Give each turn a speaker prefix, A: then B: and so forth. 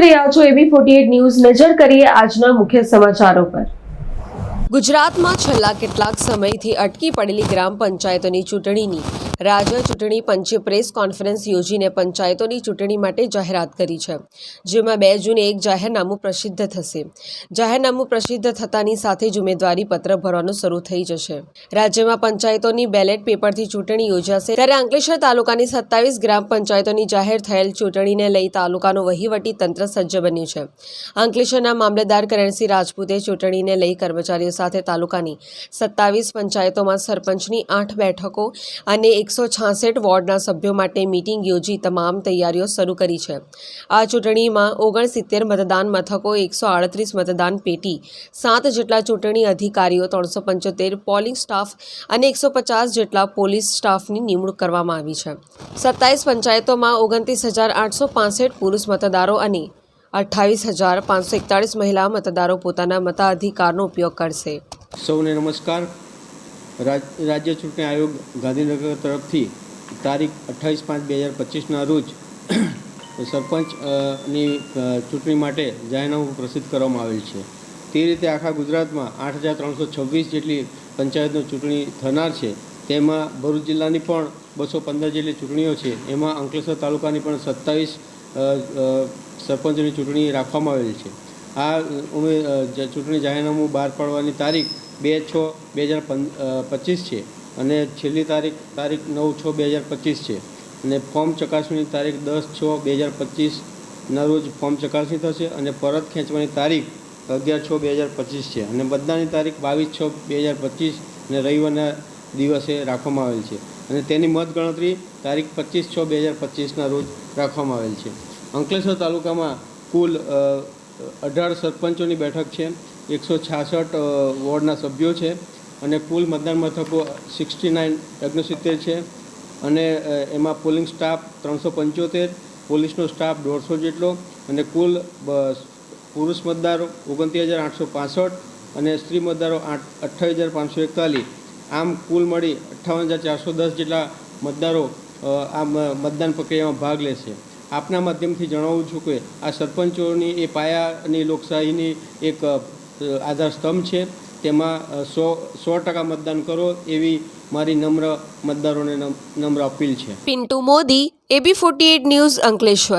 A: રહ્યા છો એબી forty news. નજર કરીએ આજના મુખ્ય સમાચારો પર.
B: ગુજરાતમાં છેલ્લા કેટલાક સમયથી અટકી પડેલી ગ્રામ પંચાયતોની ચૂંટણીની રાજ્ય ચૂંટણી પંચે પ્રેસ કોન્ફરન્સ યોજીને પંચાયતોની ચૂંટણી માટે જાહેરાત કરી છે, જેમાં બે જૂને એક જાહેરનામું પ્રસિદ્ધ થશે. જાહેરનામું પ્રસિદ્ધ થતાની સાથે જ ઉમેદવારી પત્ર ભરવાનું શરૂ થઈ જશે. રાજ્યમાં પંચાયતોની બેલેટ પેપરથી ચૂંટણી યોજાશે. ત્યારે અંકલેશ્વર તાલુકાની સત્તાવીસ ગ્રામ પંચાયતોની જાહેર થયેલ ચૂંટણીને લઈ તાલુકાનું વહીવટી તંત્ર સજ્જ બન્યું છે. અંકલેશ્વરના મામલેદાર કરણસિંહ રાજપૂતે ચૂંટણીને લઈ કર્મચારીઓ સાથે તાલુકાની સત્તાવીસ પંચાયતોમાં સરપંચની આઠ બેઠકો અને એકસો છાસઠ વોર્ડના સભ્યો માટે મિટિંગ યોજી તમામ તૈયારીઓ શરૂ કરી છે. આ ચૂંટણીમાં ઓગણસિત્તેર મતદાન મથકો, એકસો આડત્રીસ મતદાન પેટી, સાત જેટલા ચૂંટણી અધિકારીઓ, ત્રણસો પંચોતેર પોલિંગ સ્ટાફ અને એકસો પચાસ જેટલા પોલીસ સ્ટાફની નિમણૂક કરવામાં આવી છે. સત્તાવીસ પંચાયતોમાં ઓગણત્રીસ હજાર આઠસો પાસઠ પુરુષ મતદારો અને અઠ્ઠાવીસ હજાર પાંચસો એકતાળીસ મહિલા મતદારો પોતાના મતાધિકારનો ઉપયોગ કરશે.
C: સૌને નમસ્કાર. રાજ્ય ચૂંટણી આયોગ ગાંધીનગર તરફથી તારીખ અઠ્ઠાવીસ પાંચ બે હજાર પચીસના રોજ સરપંચની ચૂંટણી માટે જાહેરનામું પ્રસિદ્ધ કરવામાં આવેલ છે. તે રીતે આખા ગુજરાતમાં આઠ હજાર ત્રણસો છવ્વીસ જેટલી પંચાયતનો ચૂંટણી થનાર છે. તેમાં ભરૂચ જિલ્લાની પણ બસો પંદર જેટલી ચૂંટણીઓ છે. એમાં અંકલેશ્વર તાલુકાની પણ સત્તાવીસ સરપંચની ચૂંટણી રાખવામાં આવેલી છે. આ ચૂંટણી જાહેરનામું બહાર પાડવાની તારીખ બે છ બે હજાર પચીસ છે અને છેલ્લી તારીખ તારીખ નવ છ બે હજાર પચીસ છે. અને ફોર્મ ચકાસણીની તારીખ દસ છ બે હજાર પચીસના રોજ ફોર્મ ચકાસણી થશે અને પરત ખેંચવાની તારીખ અગિયાર છ બે હજાર પચીસ છે. અને મતદાનની તારીખ બાવીસ છ બે હજાર પચીસ અને રવિવારના દિવસે રાખવામાં આવેલ છે. અને તેની મતગણતરી તારીખ પચીસ છ બે હજાર પચીસના રોજ રાખવામાં આવેલ છે. અંકલેશ્વર તાલુકામાં કુલ અઢાર સરપંચોની બેઠક છે, એકસો છાસઠ વોર્ડના સભ્યો છે અને કુલ મતદાન મથકો સિક્સટી નાઇન ઓગણસિત્તેર છે અને એમાં પોલિંગ સ્ટાફ ત્રણસો પંચોતેર, પોલીસનો સ્ટાફ દોઢસો જેટલો અને કુલ પુરુષ મતદારો ઓગણત્રીસ હજાર આઠસો પાસઠ અને સ્ત્રી મતદારો આઠ, અઠ્ઠાવીસ હજાર પાંચસો એકતાલીસ. આમ કુલ મળી અઠ્ઠાવન હજાર ચારસો દસ જેટલા મતદારો આ મતદાન પ્રક્રિયામાં ભાગ લેશે. આપના માધ્યમથી જણાવું છું કે આ સરપંચોની એ પાયાની લોકશાહીની એક આધારસ્તંભ આધાર સ્તંભ છે. તેમાં સો સો ટકા મતદાન કરો એવી મારી નમ્ર મતદારોને નમ- નમ્ર અપીલ છે.
B: Pintu Modi, AB forty eight news Ankleshwar.